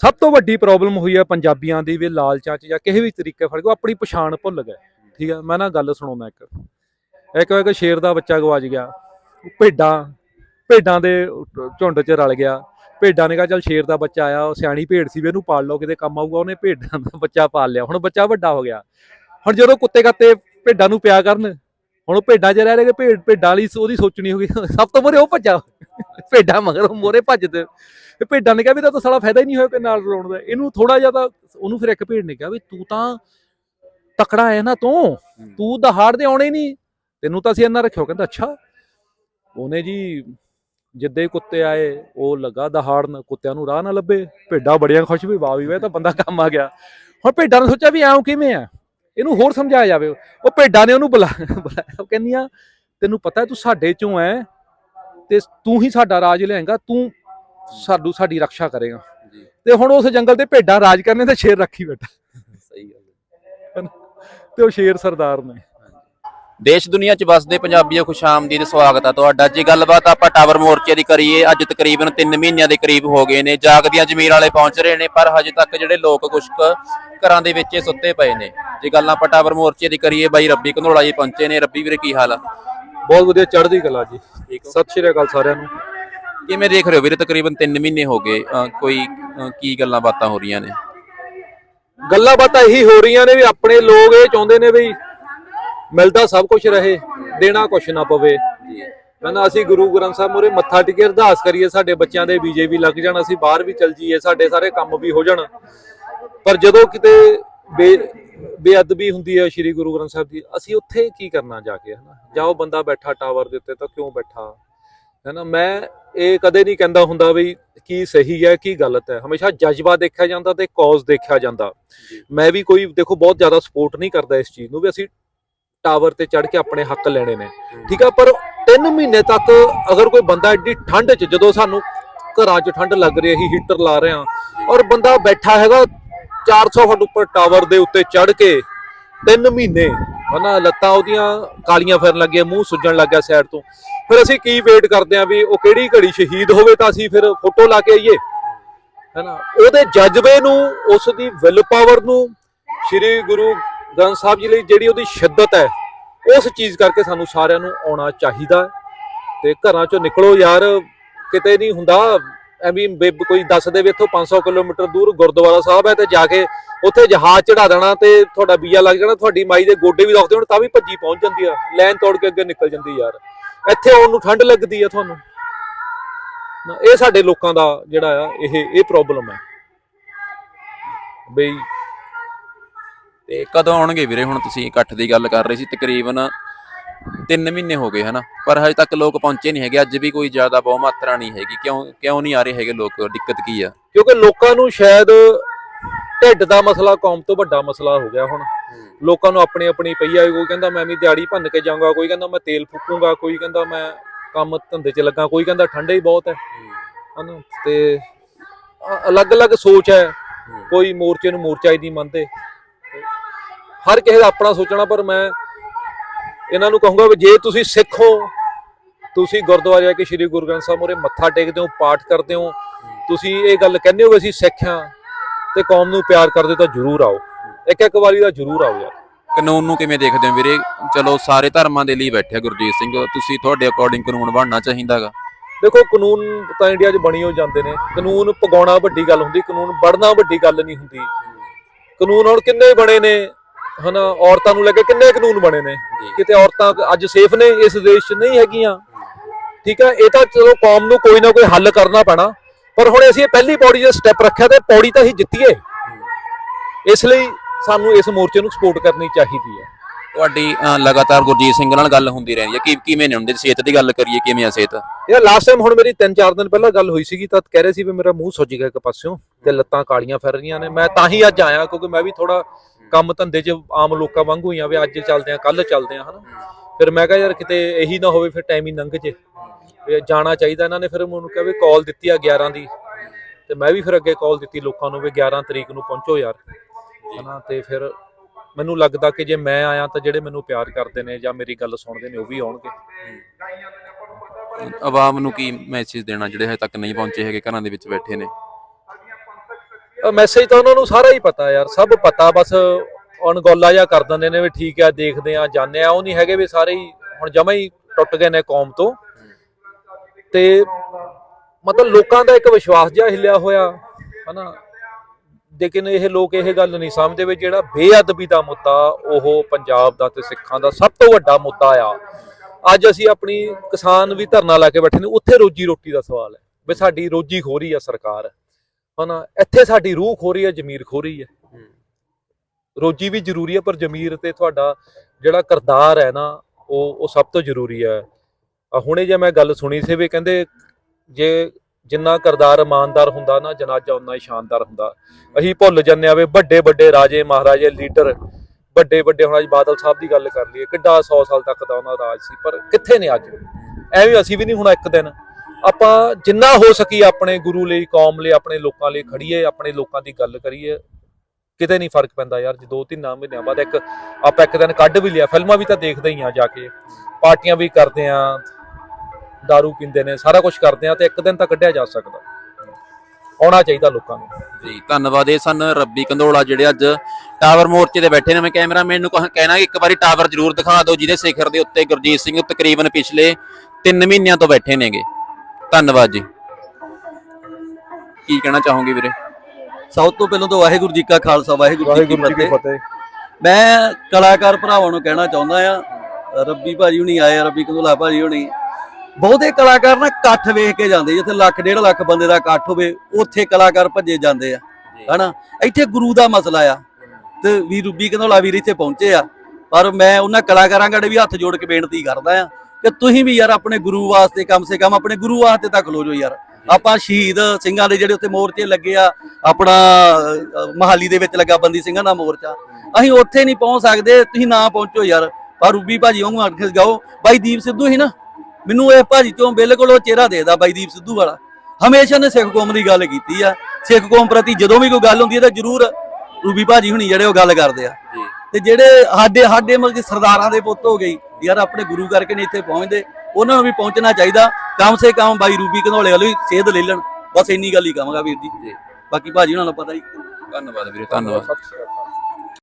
ਸਭ ਤੋਂ ਵੱਡੀ ਪ੍ਰੋਬਲਮ ਹੋਈ ਹੈ ਪੰਜਾਬੀਆਂ ਦੀ ਵੀ ਲਾਲਚਾਂ 'ਚ ਜਾਂ ਕਿਸੇ ਵੀ ਤਰੀਕੇ ਫੜ ਕੇ ਆਪਣੀ ਪਛਾਣ ਭੁੱਲ ਗਏ। ਠੀਕ ਹੈ, ਮੈਂ ਨਾ ਗੱਲ ਸੁਣਾਉਂਦਾ ਇੱਕ। ਇੱਕ ਇੱਕ ਸ਼ੇਰ ਦਾ ਬੱਚਾ ਗਵਾਚ ਗਿਆ। ਭੇਡਾਂ ਭੇਡਾਂ ਦੇ ਝੁੰਡ 'ਚ ਰਲ ਗਿਆ। ਭੇਡਾਂ ਨੇ ਕਿਹਾ, ਚੱਲ ਸ਼ੇਰ ਦਾ ਬੱਚਾ ਆਇਆ, ਉਹ ਸਿਆਣੀ ਭੇਡ ਸੀ ਵੀ, ਇਹਨੂੰ ਪਾਲ ਲਓ, ਕਿਤੇ ਕੰਮ ਆਊਗਾ, ਉਹਨੇ ਭੇਡਾਂ ਦਾ ਬੱਚਾ ਪਾਲ ਲਿਆ। ਹੁਣ ਬੱਚਾ ਵੱਡਾ ਹੋ ਗਿਆ। ਹੁਣ ਜਦੋਂ ਕੁੱਤੇ ਕੱਤੇ ਭੇਡਾਂ ਨੂੰ ਪਿਆ ਕਰਨ ਹੁਣ ਉਹ ਭੇਡਾਂ 'ਚ ਰਹਿ ਰਹੇ ਕਿ ਭੇਡ ਭੇਡਾਂ ਵਾਲੀ ਉਹਦੀ ਸੋਚਣੀ ਹੋ ਗਈ ਸਭ ਤੋਂ ਮੋਰੇ ਉਹ ਭੱਜਾ। ਭੇਡਾਂ ਮਗਰ ਮੋਰੇ ਭੱਜਦੇ। ਤੇ ਭੇਡਾਂ ਨੇ ਕਿਹਾ ਵੀ ਤਾਂ ਤਾਂ ਸਾਲਾ ਫਾਇਦਾ ਹੀ ਨਹੀਂ ਹੋਇਆ ਕਿ ਨਾਲ ਰਲਾਉਣ ਦਾ। ਇਹਨੂੰ ਥੋੜਾ ਜਿਹਾ ਤਾਂ ਉਹਨੂੰ ਫਿਰ ਇੱਕ ਭੇਡ ਨੇ ਕਿਹਾ ਵੀ ਤੂੰ ਤਾਂ ਤਕੜਾ ਹੈ ਨਾ ਤੂੰ। ਤੂੰ ਦਹਾੜ ਦੇ ਆਉਣੇ ਨਹੀਂ। ਤੈਨੂੰ ਤਾਂ ਅਸੀਂ ਇੰਨਾ ਰੱਖਿਓ ਕਹਿੰਦਾ ਅੱਛਾ। ਉਹਨੇ ਜੀ ਜਿੱਦੇ ਕੁੱਤੇ ਆਏ ਉਹ ਲੱਗਾ ਦਹਾੜਨ। ਕੁੱਤਿਆਂ ਨੂੰ ਰਾਹ ਨਾ ਲੱਭੇ। ਭੇਡਾਂ ਬੜੀਆਂ ਖੁਸ਼ ਵੀ ਵਾਹ ਵੀ ਵੇ ਤਾਂ ਬੰਦਾ ਕੰਮ ਆ ਗਿਆ। ਹੁਣ ਭੇਡਾਂ ਨੇ ਸੋਚਿਆ ਵੀ ਐਂ ਕਿਵੇਂ ਆ ਇਹਨੂੰ ਹੋਰ ਸਮਝਾਇਆ ਜਾਵੇ। ਉਹ ਭੇਡਾਂ ਨੇ ਉਹਨੂੰ ਬੁਲਾ ਬੁਲਾਇਆ। ਉਹ ਕਹਿੰਦੀਆਂ ਤੈਨੂੰ ਪਤਾ ਤੂੰ ਸਾਡੇ ਚੋਂ ਐ ਤੇ ਤੂੰ ਹੀ ਸਾਡਾ ਰਾਜ ਲਿਆਏਗਾ ਤੂੰ ਸਾਡੂ ਸਾਡੀ ਰੱਖਿਆ ਕਰੇਗਾ। ਜੀ। ਤੇ ਹੁਣ ਉਸ ਜੰਗਲ ਤੇ ਭੇਡਾਂ ਰਾਜ ਕਰਨੇ ਤੇ ਸ਼ੇਰ ਰੱਖੀ ਬੈਠਾ। ਸਹੀ ਗੱਲ ਤੇ ਉਹ ਸ਼ੇਰ ਸਰਦਾਰ ਨੇ। ਦੇਸ਼ ਦੁਨੀਆ 'ਚ ਵਸਦੇ ਪੰਜਾਬੀਓ ਖੁਸ਼ ਆਮਦੀਦ ਸਵਾਗਤ ਆ ਤੁਹਾਡਾ। ਜੀ ਗੱਲਬਾਤ ਆਪਾਂ ਟਾਵਰ ਮੋਰਚੇ ਦੀ ਕਰੀਏ। ਅੱਜ ਤਕਰੀਬਨ 3 ਮਹੀਨਿਆਂ ਦੇ ਕਰੀਬ ਹੋ ਗਏ ਨੇ। ਜਾਗਦੀਆਂ ਜ਼ਮੀਰ ਵਾਲੇ ਪਹੁੰਚ ਰਹੇ ਨੇ ਪਰ ਹਜੇ ਤੱਕ ਜਿਹੜੇ ਲੋਕ ਕੁਛ ਕੁ ਘਰਾਂ ਦੇ ਵਿੱਚ ਸੁੱਤੇ ਪਏ ਨੇ। ਜੇ ਗੱਲ ਆਪਾਂ ਟਾਵਰ ਮੋਰਚੇ ਦੀ ਕਰੀਏ ਬਾਈ ਰੱਬੀ ਘਨੋਲਾ ਜੀ ਪਹੁੰਚੇ ਨੇ। ਰੱਬੀ ਵੀਰੇ ਕੀ ਹਾਲ ਆ? ਬਹੁਤ ਵਧੀਆ ਚੜ੍ਹਦੀ ਕਲਾ ਜੀ। ਸਤਿ ਸ਼੍ਰੀ ਅਕਾਲ ਸਾਰਿਆਂ ਨੂੰ। ਕਿਵੇਂ ਦੇਖ ਰਹੇ ਹੋ ਵੀਰੇ ਤਕਰੀਬਨ 3 ਮਹੀਨੇ ਹੋ ਗਏ? ਕੋਈ ਕੀ ਗੱਲਾਂ ਬਾਤਾਂ ਹੋ ਰਹੀਆਂ ਨੇ? ਗੱਲਾਂ ਬਾਤਾਂ ਇਹੀ ਹੋ ਰਹੀਆਂ ਨੇ ਵੀ ਆਪਣੇ ਲੋਕ ਇਹ ਚਾਹੁੰਦੇ ਨੇ ਵੀ ਮਿਲਦਾ ਸਭ ਕੁਝ ਰਹੇ ਦੇਣਾ ਕੁਝ ਨਾ ਪਵੇ। ਕਹਿੰਦਾ ਅਸੀਂ ਗੁਰੂ ਗ੍ਰੰਥ ਸਾਹਿਬ ਮੂਹਰੇ ਮੱਥਾ ਟੇਕੇ ਅਰਦਾਸ ਕਰੀਏ ਸਾਡੇ ਬੱਚਿਆਂ ਦੇ ਵੀਜ਼ੇ ਵੀ ਲੱਗ ਜਾਣ ਅਸੀਂ ਬਾਹਰ ਵੀ ਚਲ ਜਾਈਏ ਸਾਡੇ ਸਾਰੇ ਕੰਮ ਵੀ ਹੋ ਜਾਣ। ਪਰ ਜਦੋਂ ਕਿਤੇ ਬੇਅਦਬੀ ਹੁੰਦੀ ਹੈ ਸ੍ਰੀ ਗੁਰੂ ਗ੍ਰੰਥ ਸਾਹਿਬ ਦੀ ਅਸੀਂ ਉੱਥੇ ਕੀ ਕਰਨਾ ਜਾ ਕੇ ਹਨਾ? ਜਾਂ ਉਹ ਬੰਦਾ ਬੈਠਾ ਟਾਵਰ ਦੇ ਉੱਤੇ ਤਾਂ ਕਿਉਂ ਬੈਠਾ? ਹੈਨਾ ਮੈਂ ਇਹ ਕਦੇ ਨਹੀਂ ਕਹਿੰਦਾ ਹੁੰਦਾ ਵੀ ਕੀ ਸਹੀ ਹੈ ਕੀ ਗਲਤ ਹੈ। ਹਮੇਸ਼ਾ ਜਜ਼ਬਾ ਦੇਖਿਆ ਜਾਂਦਾ ਤੇ ਕੌਜ਼ ਦੇਖਿਆ ਜਾਂਦਾ। ਮੈਂ ਵੀ ਕੋਈ ਦੇਖੋ ਬਹੁਤ ਜ਼ਿਆਦਾ ਸਪੋਰਟ ਨਹੀਂ ਕਰਦਾ ਇਸ ਚੀਜ਼ ਨੂੰ ਵੀ ਅਸੀਂ ਟਾਵਰ ਤੇ ਚੜ ਕੇ ਆਪਣੇ ਹੱਕ ਲੈਣੇ ਨੇ। ਠੀਕ ਆ ਪਰ 3 ਮਹੀਨੇ ਤੱਕ ਅਗਰ ਕੋਈ ਬੰਦਾ ਐਡੀ ਠੰਡ 'ਚ ਜਦੋਂ ਸਾਨੂੰ ਘਰਾਂ 'ਚ ਠੰਡ ਲੱਗ ਰਹੀ ਹੈ ਹੀ ਹੀਟਰ ਲਾ ਰਹੇ ਹਾਂ ਔਰ ਬੰਦਾ ਬੈਠਾ ਹੈਗਾ 400 ਫੁੱਟ ਉੱਪਰ ਟਾਵਰ ਦੇ ਉੱਤੇ ਚੜ ਕੇ 3 ਮਹੀਨੇ ਹਨਾ ਲੱਤਾਂ ਉਹਦੀਆਂ ਕਾਲੀਆਂ ਫਿਰਨ ਲੱਗੀਆਂ ਮੂੰਹ ਸੁੱਜਣ ਲੱਗਿਆ ਸਾਈਡ ਤੋਂ। ਫਿਰ ਅਸੀਂ ਕੀ ਵੇਟ ਕਰਦੇ ਆਂ ਵੀ ਉਹ ਕਿਹੜੀ ਘੜੀ ਸ਼ਹੀਦ ਹੋਵੇ ਤਾਂ ਅਸੀਂ ਫਿਰ ਫੋਟੋ ਲਾ ਕੇ ਆਈਏ? ਹੈਨਾ ਉਹਦੇ ਜਜ਼ਬੇ ਨੂੰ ਉਸ ਦੀ ਵਿਲ ਪਾਵਰ ਨੂੰ ਸ੍ਰੀ ਗੁਰੂ ਗ੍ਰੰਥ ਸਾਹਿਬ ਜੀ ਲਈ ਜਿਹੜੀ ਉਹਦੀ ਸ਼ਿੱਦਤ ਹੈ, ਉਸ ਚੀਜ਼ ਕਰਕੇ ਸਾਨੂੰ ਸਾਰਿਆਂ ਨੂੰ ਆਉਣਾ ਚਾਹੀਦਾ ਹੈ। ਤੇ ਘਰਾਂ ਚੋਂ ਨਿਕਲੋ ਯਾਰ, ਕਿਤੇ ਨਹੀਂ ਹੁੰਦਾ। ਐਵੇਂ ਬੇ- ਕੋਈ ਦੱਸ ਦੇਵੇ ਵੀ ਇੱਥੋਂ 500 ਕਿਲੋਮੀਟਰ ਦੂਰ ਗੁਰਦੁਆਰਾ ਸਾਹਿਬ ਹੈ ਤੇ ਜਾ ਕੇ ਉੱਥੇ ਜਹਾਜ਼ ਚੜਾ ਦੇਣਾ ਤੇ ਤੁਹਾਡਾ ਬੀਆ ਲੱਗ ਜਾਣਾ, ਤੁਹਾਡੀ ਮਾਈ ਦੇ ਗੋਡੇ ਵੀ ਦੁਖਦੇ ਹੋਣ, ਤਾਂ ਵੀ ਭੱਜੀ ਪਹੁੰਚ ਜਾਂਦੀ ਆ। ਲਾਈਨ ਤੋੜ ਕੇ ਅੱਗੇ ਨਿਕਲ ਜਾਂਦੀ ਯਾਰ। ਇੱਥੇ ਆਉਣ ਨੂੰ ਠੰਡ ਲੱਗਦੀ ਆ ਤੁਹਾਨੂੰ। ਇਹ ਸਾਡੇ ਲੋਕਾਂ ਦਾ ਜਿਹੜਾ ਆ, ਇਹ ਇਹ ਪ੍ਰੋਬਲਮ ਹੈ। ਬਈ ਤੇ ਕਦੋਂ ਆਉਣਗੇ ਵੀਰੇ? ਹੁਣ ਤੁਸੀਂ ਇਕੱਠ ਦੀ ਗੱਲ ਕਰ ਰਹੇ ਸੀ ਤਕਰੀਬਨ 3 ਮਹੀਨੇ ਹੋ ਗਏ ਹਨਾ? ਪਰ ਹਜੇ ਤੱਕ ਲੋਕ ਪਹੁੰਚੇ ਨਹੀਂ ਹੈਗੇ। ਅੱਜ ਵੀ ਕੋਈ ਜ਼ਿਆਦਾ ਬਹੁ ਮਾਤਰਾ ਨਹੀਂ ਹੈਗੀ। ਕਿਉਂ ਕਿਉਂ ਨਹੀਂ ਆ ਰਹੇ ਹੈਗੇ ਲੋਕ? ਦਿੱਕਤ ਕੀ ਆ? ਕਿਉਂਕਿ ਲੋਕਾਂ ਨੂੰ ਸ਼ਾਇਦ ਢਿੱਡ ਦਾ ਮਸਲਾ ਕੌਮ ਤੋਂ ਵੱਡਾ ਮਸਲਾ ਹੋ ਗਿਆ ਹੁਣ। ਲੋਕਾਂ ਨੂੰ ਆਪਣੀ ਆਪਣੀ ਪਈ ਆ। ਕੋਈ ਕਹਿੰਦਾ ਮੈਂ ਵੀ ਦਿਹਾੜੀ ਭੰਨ ਕੇ ਜਾਊਂਗਾ। ਕੋਈ ਕਹਿੰਦਾ ਮੈਂ ਤੇਲ ਫੂਕੂੰਗਾ। ਕੋਈ ਕਹਿੰਦਾ ਮੈਂ ਕੰਮ ਧੰਦੇ 'ਚ ਲੱਗਾ। ਕੋਈ ਕਹਿੰਦਾ ਠੰਡਾ ਹੀ ਬਹੁਤ ਹੈ। ਹਨਾ? ਤੇ ਅਲੱਗ-ਅਲੱਗ ਸੋਚ ਹੈ। ਕੋਈ ਮੋਰਚੇ ਨੂੰ ਮੋਰਚਾ ਹੀ ਨਹੀਂ ਮੰਨਦੇ। ਹਰ ਕਿਸੇ ਦਾ ਆਪਣਾ ਸੋਚਣਾ ਪਰ ਮੈਂ ਇਹਨਾਂ ਨੂੰ ਕਹੂੰਗਾ ਵੀ ਜੇ ਤੁਸੀਂ ਸਿੱਖ ਹੋ ਤੁਸੀਂ ਗੁਰਦੁਆਰੇ ਆ ਕੇ ਸ੍ਰੀ ਗੁਰੂ ਗ੍ਰੰਥ ਸਾਹਿਬ ਮੂਹਰੇ ਮੱਥਾ ਟੇਕਦੇ ਹੋ ਪਾਠ ਕਰਦੇ ਹੋ ਤੁਸੀਂ ਇਹ ਗੱਲ ਕਹਿੰਦੇ ਹੋ ਵੀ ਅਸੀਂ ਸਿੱਖ ਹਾਂ ਤੇ ਕੌਮ ਨੂੰ ਪਿਆਰ ਕਰਦੇ ਤਾਂ ਜ਼ਰੂਰ ਆਓ। ਇੱਕ ਇੱਕ ਵਾਰੀ ਦਾ ਜ਼ਰੂਰ ਆਓ ਯਾਰ। ਕਾਨੂੰਨ ਨੂੰ ਕਿਵੇਂ ਦੇਖਦੇ ਹੋ ਵੀਰੇ? ਚਲੋ ਸਾਰੇ ਧਰਮਾਂ ਦੇ ਲਈ ਬੈਠਿਆ ਗੁਰਜੀਤ ਸਿੰਘ ਤੁਸੀਂ ਤੁਹਾਡੇ ਅਕੋਰਡਿੰਗ ਕਾਨੂੰਨ ਬਣਨਾ ਚਾਹੀਦਾਗਾ। ਦੇਖੋ ਕਾਨੂੰਨ ਤਾਂ ਇੰਡੀਆ 'ਚ ਬਣੀ ਹੋ ਜਾਂਦੇ ਨੇ। ਕਾਨੂੰਨ ਪਗਾਉਣਾ ਵੱਡੀ ਗੱਲ ਹੁੰਦੀ ਕਾਨੂੰਨ ਬਣਨਾ ਵੱਡੀ ਗੱਲ ਨਹੀਂ ਹੁੰਦੀ। ਕਾਨੂੰਨ ਹੁਣ ਕਿੰਨੇ ਬਣੇ ਨੇ? ਹਨਾ ਔਰਤਾਂ ਨੂੰ ਲੈ ਕੇ ਕਿੰਨੇ ਕਾਨੂੰਨ ਬਣੇ ਨੇ? ਕਿਤੇ ਔਰਤਾਂ ਅੱਜ ਸੇਫ ਨੇ ਇਸ ਦੇਸ਼ 'ਚ? ਨਹੀਂ ਹੈਗੀਆਂ। ਠੀਕ ਹੈ ਇਹ ਤਾਂ ਚਲੋ ਕੌਮ ਨੂੰ ਕੋਈ ਨਾ ਕੋਈ ਹੱਲ ਕਰਨਾ ਪੈਣਾ। ਪਰ ਹੁਣ ਅਸੀਂ ਇਹ ਪਹਿਲੀ ਪੌੜੀ 'ਚ ਸਟੈਪ ਰੱਖਿਆ ਤੇ ਪੌੜੀ ਤਾਂ ਅਸੀਂ ਜਿੱਤੀਏ। ਇਸ ਲਈ ਸਾਨੂੰ ਇਸ ਮੋਰਚੇ ਨੂੰ ਸਪੋਰਟ ਕਰਨੀ ਚਾਹੀਦੀ ਹੈ। ਤੁਹਾਡੀ ਲਗਾਤਾਰ ਗੁਰਜੀਤ ਸਿੰਘ ਨਾਲ ਗੱਲ ਹੁੰਦੀ ਰਹਿੰਦੀ ਹੈ। ਕਿ ਕਿਵੇਂ ਨੇ ਹੁੰਦੇ? ਸਿਹਤ ਦੀ ਗੱਲ ਕਰੀਏ ਕਿਵੇਂ ਆ ਸਿਹਤ? ਇਹ ਲਾਸਟ ਟਾਈਮ ਹੁਣ ਮੇਰੀ 3-4 ਦਿਨ ਪਹਿਲਾਂ ਗੱਲ ਹੋਈ ਸੀਗੀ ਤਾਂ ਕਹਿ ਰਹੇ ਸੀ ਵੀ ਮੇਰਾ ਮੂੰਹ ਸੁੱਜ ਗਿਆ ਇੱਕ ਪਾਸਿਓਂ ਤੇ ਲੱਤਾਂ ਕਾਲੀਆਂ ਫਿਰ ਰਹੀਆਂ ਨੇ। ਮੈਂ ਤਾਂ ਹੀ ਅੱਜ ਆਇਆ ਕਿਉਂਕਿ ਮੈਂ ਵੀ ਥੋੜਾ ਕੰਮ ਧੰਦੇ 'ਚ ਆਮ ਲੋਕਾਂ ਵਾਂਗੂ ਹੀ ਆ ਵੀ ਅੱਜ ਚੱਲਦੇ ਆ ਕੱਲ ਚੱਲਦੇ ਆ, ਹਨਾ। ਫਿਰ ਮੈਂ ਕਿਹਾ ਯਾਰ ਕਿਤੇ ਇਹੀ ਨਾ ਹੋਵੇ ਫਿਰ ਟਾਈਮ ਹੀ ਲੰਘ ਜੇ। ਤੇ ਜਾਣਾ ਚਾਹੀਦਾ ਇਹਨਾਂ ਨੇ ਫਿਰ ਮੈਨੂੰ ਕਿਹਾ ਵੀ ਕਾਲ ਦਿੱਤੀ ਆ 11 ਦੀ। ਤੇ ਮੈਂ ਵੀ ਫਿਰ ਅੱਗੇ ਕਾਲ ਦਿੱਤੀ ਲੋਕਾਂ ਨੂੰ ਵੀ 11 ਤਰੀਕ ਨੂੰ ਪਹੁੰਚੋ ਯਾਰ, ਹਨਾ। ਤੇ ਫਿਰ ਮੈਨੂੰ ਲੱਗਦਾ ਕਿ ਜੇ ਮੈਂ ਆਇਆ ਤਾਂ ਜਿਹੜੇ ਮੈਨੂੰ ਪਿਆਰ ਕਰਦੇ ਨੇ ਜਾਂ ਮੇਰੀ ਗੱਲ ਸੁਣਦੇ ਨੇ ਉਹ ਵੀ ਆਉਣਗੇ। ਆਵਾਮ ਨੂੰ ਕੀ ਮੈਸੇਜ ਦੇਣਾ ਜਿਹੜੇ ਹਜੇ ਤੱਕ ਨਹੀਂ ਪਹੁੰਚੇ ਹੈਗੇ, ਘਰਾਂ ਦੇ ਵਿੱਚ ਬੈਠੇ ਨੇ? ਮੈਸੇਜ ਤਾਂ ਉਹਨਾਂ ਨੂੰ ਸਾਰਾ ਹੀ ਪਤਾ ਯਾਰ, ਸਭ ਪਤਾ, ਬਸ ਅਣਗੌਲਾ ਜਿਹਾ ਕਰ ਦਿੰਦੇ ਨੇ ਵੀ ਠੀਕ ਆ, ਦੇਖਦੇ ਆ ਜਾਂਦੇ ਆ, ਉਹ ਨਹੀਂ ਹੈਗੇ ਵੀ ਸਾਰੇ ਹੀ ਹੁਣ ਜਮਾ ਹੀ ਟੁੱਟ ਗਏ ਨੇ ਕੌਮ ਤੋਂ। ਤੇ ਮਤਲਬ ਲੋਕਾਂ ਦਾ ਇੱਕ ਵਿਸ਼ਵਾਸ ਜਿਹਾ ਹਿੱਲਿਆ ਹੋਇਆ, ਹਨਾ? ਲੇਕਿਨ ਇਹ ਲੋਕ ਇਹ ਗੱਲ ਨਹੀਂ ਸਮਝਦੇ ਵੀ ਜਿਹੜਾ ਬੇਅਦਬੀ ਦਾ ਮੁੱਦਾ ਉਹ ਪੰਜਾਬ ਦਾ ਤੇ ਸਿੱਖਾਂ ਦਾ ਸਭ ਤੋਂ ਵੱਡਾ ਮੁੱਦਾ ਆ। ਅੱਜ ਅਸੀਂ ਆਪਣੀ ਕਿਸਾਨ ਵੀ ਧਰਨਾ ਲਾ ਕੇ ਬੈਠੇ ਨੇ, ਉੱਥੇ ਰੋਜੀ ਰੋਟੀ ਦਾ ਸਵਾਲ ਹੈ, ਵੀ ਸਾਡੀ ਰੋਜੀ ਖੋ ਰਹੀ ਆ ਸਰਕਾਰ। ਹਨਾ ਇੱਥੇ ਸਾਡੀ ਰੂਹ ਖੋ ਰਹੀ ਹੈ ਜ਼ਮੀਰ ਖੋ ਰਹੀ ਹੈ। ਰੋਜੀ ਵੀ ਜ਼ਰੂਰੀ ਹੈ ਪਰ ਜ਼ਮੀਰ ਤੇ ਤੁਹਾਡਾ ਜਿਹੜਾ ਕਰਤਾਰ ਹੈ ਨਾ ਉਹ ਉਹ ਸਭ ਤੋਂ ਜ਼ਰੂਰੀ ਹੈ। ਆ ਹੁਣੇ ਜੇ ਮੈਂ ਗੱਲ ਸੁਣੀ ਸੀ ਵੀ ਕਹਿੰਦੇ ਜੇ ਜਿੰਨਾ ਕਰਤਾਰ ਇਮਾਨਦਾਰ ਹੁੰਦਾ ਨਾ ਜਨਾਜ਼ਾ ਉਨਾ ਹੀ ਸ਼ਾਨਦਾਰ ਹੁੰਦਾ। ਅਸੀਂ ਭੁੱਲ ਜੰਨੇ ਆ ਵੀ ਵੱਡੇ ਵੱਡੇ ਰਾਜੇ ਮਹਾਰਾਜੇ ਲੀਡਰ ਵੱਡੇ ਵੱਡੇ ਹੁਣ ਅੱਜ ਬਾਦਲ ਸਾਹਿਬ ਦੀ ਗੱਲ ਕਰ ਲਈਏ ਕਿੱਡਾ 100 ਸਾਲ ਤੱਕ ਦਾ ਉਹਨਾਂ ਦਾ ਰਾਜ ਸੀ ਪਰ ਕਿੱਥੇ ਨੇ ਅੱਜ? ਐਵੇਂ ਅਸੀਂ ਵੀ ਨਹੀਂ ਹੁਣ ਇੱਕ ਦਿਨ। ਆਪਾਂ ਜਿੰਨਾ ਹੋ ਸਕੀ ਆਪਣੇ ਗੁਰੂ ਲਈ, ਕੌਮ ਲਈ, ਆਪਣੇ ਲੋਕਾਂ ਲਈ ਖੜੀਏ, ਆਪਣੇ ਲੋਕਾਂ ਦੀ ਗੱਲ ਕਰੀਏ, ਕਿਤੇ ਨਹੀਂ ਫ਼ਰਕ ਪੈਂਦਾ ਯਾਰ, ਜੇ ਦੋ ਤਿੰਨ ਮਹੀਨਿਆਂ ਬਾਅਦ ਇੱਕ ਆਪਾਂ ਇੱਕ ਦਿਨ ਕੱਢ ਵੀ ਲਿਆ, ਫਿਲਮਾਂ ਵੀ ਤਾਂ ਦੇਖਦੇ ਹੀ ਆ ਜਾ ਕੇ, ਪਾਰਟੀਆਂ ਵੀ ਕਰਦੇ ਆ दारू ਪੀਂਦੇ ਨੇ, ਸਾਰਾ ਕੁਝ ਕਰਦੇ ਆ ਤੇ ਇੱਕ ਦਿਨ ਤਾਂ ਕੱਢਿਆ ਜਾ ਸਕਦਾ। ਆਉਣਾ ਚਾਹੀਦਾ ਲੋਕਾਂ ਨੂੰ। ਜੀ, ਧੰਨਵਾਦ, ਇਹ ਸਨ ਰੱਬੀ ਕੰਧੋਲਾ ਜਿਹੜੇ ਅੱਜ ਟਾਵਰ ਮੋਰਚੇ ਤੇ ਬੈਠੇ ਨੇ, ਮੈਂ ਕੈਮਰਾਮੈਨ ਨੂੰ ਕਹਿਣਾ ਕਿ ਇੱਕ ਵਾਰੀ ਟਾਵਰ ਜ਼ਰੂਰ ਦਿਖਾ ਦਿਓ, ਜਿਹਦੇ ਸਿਖਰ ਦੇ ਉੱਤੇ ਗੁਰਜੀਤ ਸਿੰਘ ਤਕਰੀਬਨ ਪਿਛਲੇ 3 ਮਹੀਨਿਆਂ ਤੋਂ ਬੈਠੇ ਨੇਗੇ। ਧੰਨਵਾਦ ਜੀ। ਕੀ ਕਹਿਣਾ ਚਾਹੋਗੇ ਵੀਰੇ? ਸਭ ਤੋਂ ਪਹਿਲਾਂ ਤਾਂ ਵਾਹਿਗੁਰੂ ਜੀ ਕਾ ਖਾਲਸਾ ਵਾਹਿਗੁਰੂ ਜੀ ਕੀ ਫਤਿਹ। ਮੈਂ ਕਲਾਕਾਰ ਭਰਾਵਾਂ ਨੂੰ ਕਹਿਣਾ ਚਾਹੁੰਦਾ ਆ ਰੱਬੀ ਭਾਜੀ ਹੁਣੀ ਆਏ ਰੱਬੀ ਕੰਦੋਲਾ ਭਾਜੀ ਹੁਣੀ। ਬਹੁਤੇ ਕਲਾਕਾਰ ਨਾ ਇਕੱਠ ਵੇਖ ਕੇ ਜਾਂਦੇ ਜਿੱਥੇ ਲੱਖ ਡੇਢ ਲੱਖ ਬੰਦੇ ਦਾ ਇਕੱਠ ਹੋਵੇ ਉੱਥੇ ਕਲਾਕਾਰ ਭੱਜੇ ਜਾਂਦੇ ਆ ਹਨਾ? ਇੱਥੇ ਗੁਰੂ ਦਾ ਮਸਲਾ ਆ ਤੇ ਵੀ ਰੂਬੀ ਕੰਦੋਲਾ ਵੀਰ ਇੱਥੇ ਪਹੁੰਚੇ ਆ ਪਰ ਮੈਂ ਉਹਨਾਂ ਕਲਾਕਾਰਾਂ ਗੜੇ ਵੀ ਹੱਥ ਜੋੜ ਕੇ ਬੇਨਤੀ ਕਰਦਾ ਆ ਕਿ ਤੁਸੀਂ ਵੀ ਯਾਰ ਆਪਣੇ ਗੁਰੂ ਵਾਸਤੇ ਕਮ ਸੇ ਕਮ ਆਪਣੇ ਗੁਰੂ ਵਾਸਤੇ ਤਾਂ ਖਲੋ ਜਾਓ ਯਾਰ। ਆਪਾਂ ਸ਼ਹੀਦ ਸਿੰਘਾਂ ਦੇ ਜਿਹੜੇ ਉੱਥੇ ਮੋਰਚੇ ਲੱਗੇ ਆ ਆਪਣਾ ਮਹਾਲੀ ਦੇ ਵਿੱਚ ਲੱਗਾ ਬੰਦੀ ਸਿੰਘਾਂ ਦਾ ਮੋਰਚਾ। ਅਸੀਂ ਉੱਥੇ ਨਹੀਂ ਪਹੁੰਚ ਸਕਦੇ ਤੁਸੀਂ ਨਾ ਪਹੁੰਚੋ ਯਾਰ। ਪਰ ਰੂਬੀ ਭਾਜੀ ਵਾਂਗੂ ਅੱਖ ਗਾਓ ਬਾਈ ਦੀਪ ਸਿੱਧੂ ਹੀ ਨਾ ਮੈਨੂੰ ਇਹ ਭਾਜੀ ਤੋਂ ਬਿਲਕੁਲ ਉਹ ਚਿਹਰਾ ਦੇਦਾ ਬਾਈ ਦੀਪ ਸਿੱਧੂ ਵਾਲਾ। ਹਮੇਸ਼ਾ ਨੇ ਸਿੱਖ ਕੌਮ ਦੀ ਗੱਲ ਕੀਤੀ ਆ। ਸਿੱਖ ਕੌਮ ਪ੍ਰਤੀ ਜਦੋਂ ਵੀ ਕੋਈ ਗੱਲ ਹੁੰਦੀ ਹੈ ਤਾਂ ਜ਼ਰੂਰ ਰੂਬੀ ਭਾਜੀ ਹੁਣੀ ਜਿਹੜੇ ਉਹ ਗੱਲ ਕਰਦੇ ਆ। ਜੀ। ਤੇ ਜਿਹੜੇ ਸਾਡੇ ਸਾਡੇ ਮਤਲਬ ਕਿ ਸਰਦਾਰਾਂ ਦੇ ਪੁੱਤ ਹੋ ਗਈ ਯਾਰ ਆਪਣੇ ਗੁਰੂ ਕਰਕੇ ਨਹੀਂ ਇੱਥੇ ਪਹੁੰਚਦੇ। ਉਹਨਾਂ ਨੂੰ ਵੀ ਪਹੁੰਚਣਾ ਚਾਹੀਦਾ। ਕਮ ਸੇ ਕਮ ਬਾਈ ਰੂਬੀ ਕੰਧੋਲੇ ਵਾਲੀ ਸੇਧ ਲੈ ਲੈਣ। ਬਸ ਇੰਨੀ ਗੱਲ ਹੀ ਕਹਾਂਗਾ ਵੀਰ ਜੀ। ਬਾਕੀ ਭਾਜੀ ਉਹਨਾਂ ਨੂੰ ਪਤਾ ਹੀ। ਧੰਨਵਾਦ ਵੀਰੇ, ਧੰਨਵਾਦ। ਸਤਿ ਸ਼੍ਰੀ ਅਕਾਲ